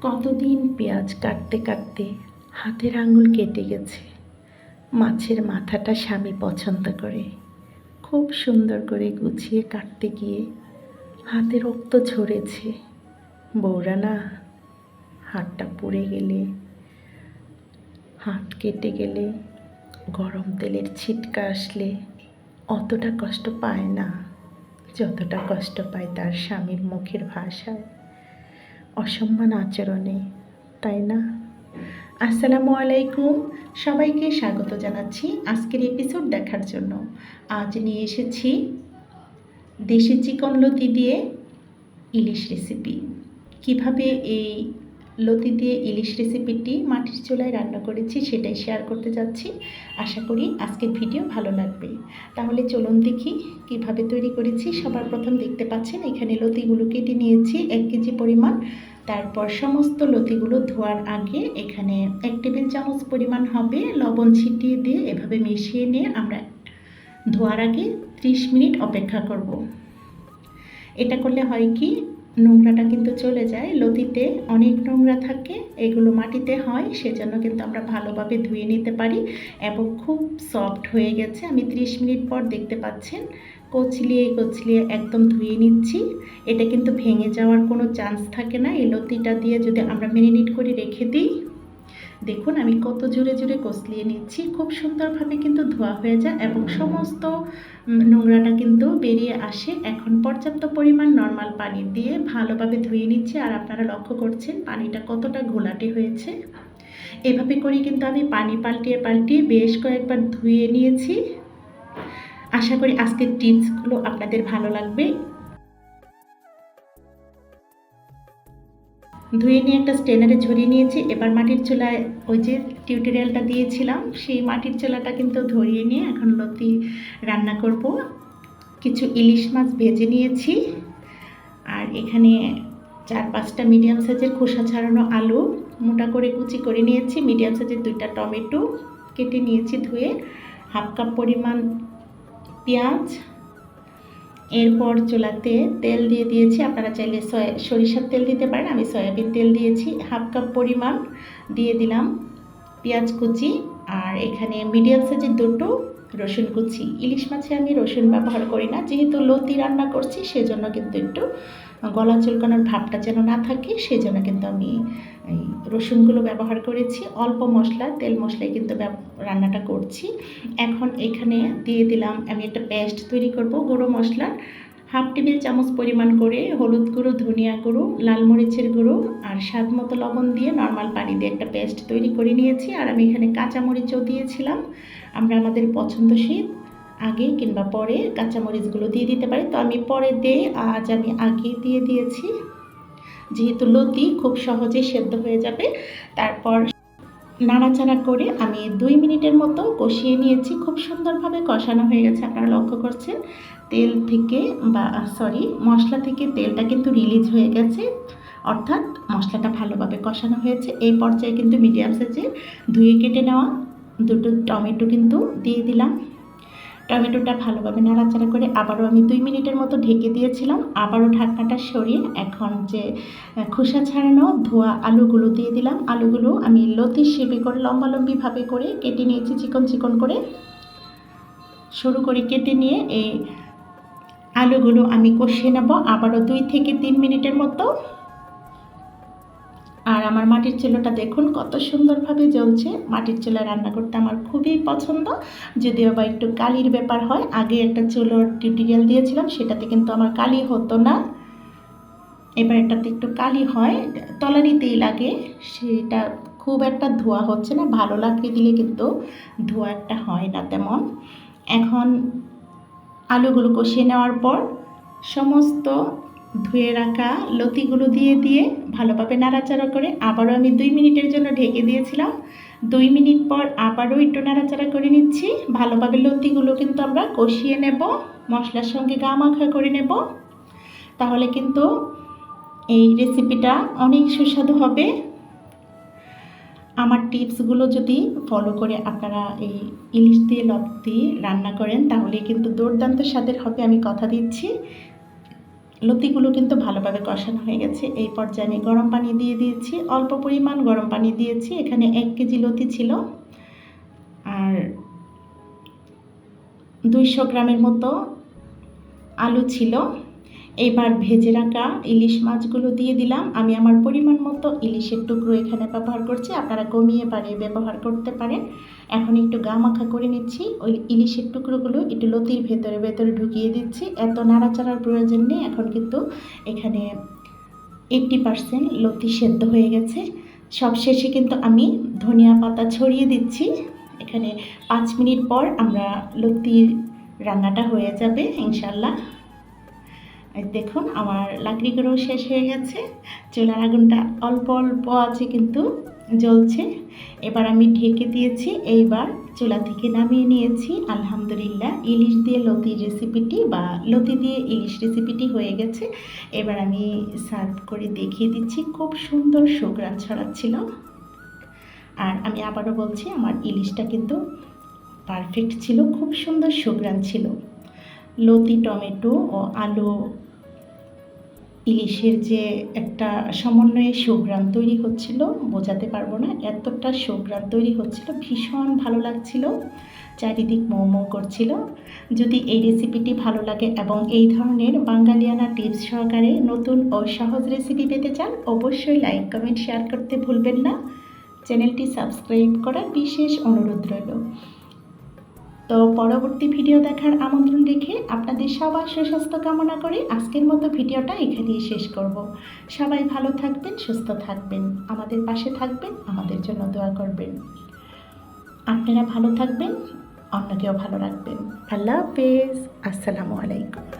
কতদিন পেঁয়াজ কাটতে কাটতে হাতের আঙুল কেটে গেছে। মাছের মাথাটা স্বামী পছন্দ করে। খুব সুন্দর করে গুছিয়ে কাটতে গিয়ে হাতে রক্ত ঝরেছে। বৌরা না হাতটা পুড়ে গেলে, হাত কেটে গেলে গরম তেলের ছিটকা আসলে অতটা কষ্ট পায় না। যতটা কষ্ট পায় তার স্বামীর মুখের ভাষায়। অসম্মান আচরণে, তাই না? আসসালামু আলাইকুম। সবাইকে স্বাগত জানাচ্ছি আজকের এপিসোড দেখার জন্য। আজ নিয়ে এসেছি দেশি চিকন লতি দিয়ে ইলিশ রেসিপি কীভাবে এই লতি দিয়ে ইলিশ রেসিপিটি মাটির চুলায় রান্না করেছি সেটাই শেয়ার করতে যাচ্ছি। আশা করি আজকের ভিডিও ভালো লাগবে। তাহলে চলুন দেখি কীভাবে তৈরি করেছি। সবার প্রথম দেখতে পাচ্ছেন, এখানে লতিগুলো কেটে নিয়েছি এক কেজি পরিমাণ। তারপর সমস্ত লতিগুলো ধোয়ার আগে এখানে এক টেবিল চামচ পরিমাণ হবে লবণ ছিটিয়ে দিয়ে এভাবে মিশিয়ে নিয়ে আমরা ধোয়ার আগে ত্রিশ মিনিট অপেক্ষা করব। এটা করলে হয় কি নোংরাটা কিন্তু চলে যায়, লতিতে অনেক নোংরা থাকে, এগুলো মাটিতে হয়, সেজন্য কিন্তু আমরা ভালোভাবে ধুয়ে নিতে পারি এবং খুব সফট হয়ে গেছে। আমি ত্রিশ মিনিট পর দেখতে পাচ্ছেন, কচলিয়ে কচলিয়ে একদম ধুয়ে নিচ্ছি। এটা কিন্তু ভেঙে যাওয়ার কোনো চান্স থাকে না। এই লতিটা দিয়ে যদি আমরা মেরিনেট করে রেখে দিই দেখুন, আমি কত জোরে জোরে কষলিয়ে নিচ্ছি। খুব সুন্দরভাবে কিন্তু ধোয়া হয়ে যায় এবং সমস্ত নোংরাটা কিন্তু বেরিয়ে আসে। এখন পর্যাপ্ত পরিমাণ নর্মাল পানি দিয়ে ভালোভাবে ধুয়ে নিচ্ছি। আর আপনারা লক্ষ্য করছেন, পানিটা কতটা ঘোলাটে হয়েছে। এভাবে করে কিন্তু আমি পানি পাল্টিয়ে পাল্টিয়ে বেশ কয়েকবার ধুয়ে নিয়েছি। আশা করি আজকের টিপসগুলো আপনাদের ভালো লাগবে। ধুয়ে নিয়ে একটা স্টেনারে ঝরিয়ে নিয়েছি। এবার মাটির চুলায় ওই যে টিউটোরিয়ালটা দিয়েছিলাম, সেই মাটির চুলাটা কিন্তু ধরিয়ে নিয়ে এখন লতি রান্না করব। কিছু ইলিশ মাছ ভেজে নিয়েছি। আর এখানে চার পাঁচটা মিডিয়াম সাইজের খোসা ছাড়ানো আলু, মোটা করে কুচি করে নিয়েছি। মিডিয়াম সাইজের দুইটা টমেটো কেটে নিয়েছি ধুয়ে। হাফ কাপ পরিমাণ পেঁয়াজ এরপর চুলাতে তেল দিয়ে দিয়েছি। আপনারা চাইলে সরিষার তেল দিতে পারেন। আমি সয়াবিন তেল দিয়েছি। হাফ কাপ পরিমাণ দিয়ে দিলাম পেঁয়াজ কুচি আর এখানে মিডিয়াম সাইজের দুটো রসুন কুচি। ইলিশ মাছে আমি রসুন ব্যবহার করি না। যেহেতু লতি রান্না করছি, সেজন্য কিন্তু একটু গলা চুলকানোর ভাবটা যেন না থাকে, সেজন্য কিন্তু আমি এই রসুনগুলো ব্যবহার করেছি। অল্প মশলা, তেল মশলায় কিন্তু রান্নাটা করছি। এখন এখানে দিয়ে দিলাম আমি একটা পেস্ট তৈরি করব, গুঁড়ো মশলার হাফ টেবিল চামচ পরিমাণ করে হলুদ গুঁড়ো, ধনিয়া গুঁড়ো, লাল মরিচের গুঁড়ো আর স্বাদ মতো লবণ দিয়ে নর্মাল পানি দিয়ে একটা পেস্ট তৈরি করে নিয়েছি। আর আমি এখানে কাঁচামরিচও দিয়েছিলাম। আমরা আমাদের পছন্দসই আগে কিংবা পরে কাঁচামরিচগুলো দিয়ে দিতে পারি। তো আমি পরে দিয়ে আজ আমি আগে দিয়ে দিয়েছি। যেহেতু লতি, খুব সহজেই সেদ্ধ হয়ে যাবে। তারপর নাড়াচাড়া করে আমি দুই মিনিটের মতো কষিয়ে নিয়েছি। খুব সুন্দরভাবে কষানো হয়ে গেছে, আপনারা লক্ষ্য করছেন। তেল থেকে বা সরি মশলা থেকে তেলটা কিন্তু রিলিজ হয়ে গেছে। অর্থাৎ মশলাটা ভালোভাবে কষানো হয়েছে। এই পর্যায়ে কিন্তু মিডিয়াম সাইজে ধুয়ে কেটে নেওয়া দুটো টমেটো কিন্তু দিয়ে দিলাম। টমেটোটা ভালোভাবে নাড়াচাড়া করে আবারও আমি দুই মিনিটের মতো ঢেকে দিয়েছিলাম। আবারও ঢাকনাটা সরিয়ে এখন যে খোসা ছাড়ানো ধোয়া আলুগুলো দিয়ে দিলাম। আলুগুলো আমি লতি শেপে করে লম্বা লম্বিভাবে করে কেটে নিয়েছি, চিকন চিকন করে। শুরু করে কেটে নিয়ে এই আলুগুলো আমি কষিয়ে নেব। আবারও দুই থেকে তিন মিনিটের মতো আর আমার মাটির চুলোটা দেখুন কত সুন্দরভাবে জ্বলছে। মাটির চুলায় রান্না করতে আমার খুবই পছন্দ। যদিও বা একটু কালির ব্যাপার হয়, আগে একটা চুলোর টিউটোরিয়াল দিয়েছিলাম, সেটাতে কিন্তু আমার কালি হতো না। এবার এটাতে একটু কালি হয়, তলানিতেই লাগে, সেটা খুব একটা ধোয়া হচ্ছে না, ভালো লাগিয়ে দিলে কিন্তু ধোয়া একটা হয় না তেমন। এখন আলুগুলো কষিয়ে নেওয়ার পর সমস্ত ধুয়ে রাখা লতিগুলো দিয়ে দিয়ে ভালোভাবে নাড়াচাড়া করে আবারও আমি দুই মিনিটের জন্য ঢেকে দিয়েছিলাম। দুই মিনিট পর আবারও একটু নাড়াচাড়া করে নিচ্ছি। ভালোভাবে লতিগুলো কিন্তু আমরা কষিয়ে নেব, মশলার সঙ্গে গা মাখা করে নেব। তাহলে কিন্তু এই রেসিপিটা অনেক সুস্বাদু হবে। আমার টিপসগুলো যদি ফলো করে আপনারা এই ইলিশ দিয়ে লতি রান্না করেন তাহলে কিন্তু দুর্দান্ত স্বাদের হবে, আমি কথা দিচ্ছি। লতিগুলো কিন্তু ভালোভাবে কষানো হয়ে গেছে। এই পর্যায়ে আমি গরম পানি দিয়ে দিয়েছি। অল্প পরিমাণ গরম পানি দিয়েছি। এখানে এক কেজি লতি ছিল। আর দুইশো গ্রামের মতো আলু ছিল। এবার ভেজে রাখা ইলিশ মাছগুলো দিয়ে দিলাম। আমি আমার পরিমাণ মতো ইলিশের টুকরো এখানে ব্যবহার করছি। আপনারা কমিয়ে পারে ব্যবহার করতে পারেন। এখন একটু গা মাখা করে নিচ্ছি। ওই ইলিশের টুকরোগুলো একটু লতির ভেতরে ভেতরে ঢুকিয়ে দিচ্ছি। এত নাড়াচাড়ার প্রয়োজন নেই। এখন কিন্তু এখানে এইট্টি পারসেন্ট লতি সেদ্ধ হয়ে গেছে। সবশেষে কিন্তু আমি ধনিয়া পাতা ছড়িয়ে দিচ্ছি। এখানে পাঁচ মিনিট পর আমরা লতির রান্নাটা হয়ে যাবে ইনশাল্লাহ দেখুন, আমার লাকড়িগুলো শেষ হয়ে গেছে। চুলার আগুনটা অল্প অল্প আছে কিন্তু জ্বলছে। এবার আমি ঢেকে দিয়েছি, এইবার চুলা থেকে নামিয়ে নিয়েছি। আলহামদুলিল্লাহ, ইলিশ দিয়ে লতি রেসিপিটি বা লতি দিয়ে ইলিশ রেসিপিটি হয়ে গেছে। এবার আমি সার্ভ করে দেখিয়ে দিচ্ছি, খুব সুন্দর সুগ্রান ছড়াচ্ছিল। আর আমি আবারও বলছি, আমার ইলিশটা কিন্তু পারফেক্ট ছিল, খুব সুন্দর সুগ্রান ছিল। লতি টমেটো ও আলু ইলিশের যে একটা সমন্বয়ে সুগ্রান তৈরি হচ্ছিল, বোঝাতে পারব না, এতটা সুগ্রান তৈরি হচ্ছিল, ভীষণ ভালো লাগছিল, চারিদিক মৌ মৌ করছিল। যদি এই রেসিপিটি ভালো লাগে এবং এই ধরনের বাঙালিয়ানা টিপস সহকারে নতুন ও সহজ রেসিপি পেতে চান, অবশ্যই লাইক, কমেন্ট, শেয়ার করতে ভুলবেন না। চ্যানেলটি সাবস্ক্রাইব করার বিশেষ অনুরোধ রইল। তো পরবর্তী ভিডিও দেখার আমন্ত্রণ রেখে আপনাদের সবার সুস্বাস্থ্য কামনা করে আজকের মতো ভিডিওটা এখানেই শেষ করব। সবাই ভালো থাকবেন, সুস্থ থাকবেন, আমাদের পাশে থাকবেন, আমাদের জন্য দোয়া করবেন। আপনারা ভালো থাকবেন, অন্যকেও ভালো রাখবেন। আল্লাহ হাফেজ। আসসালামু আলাইকুম।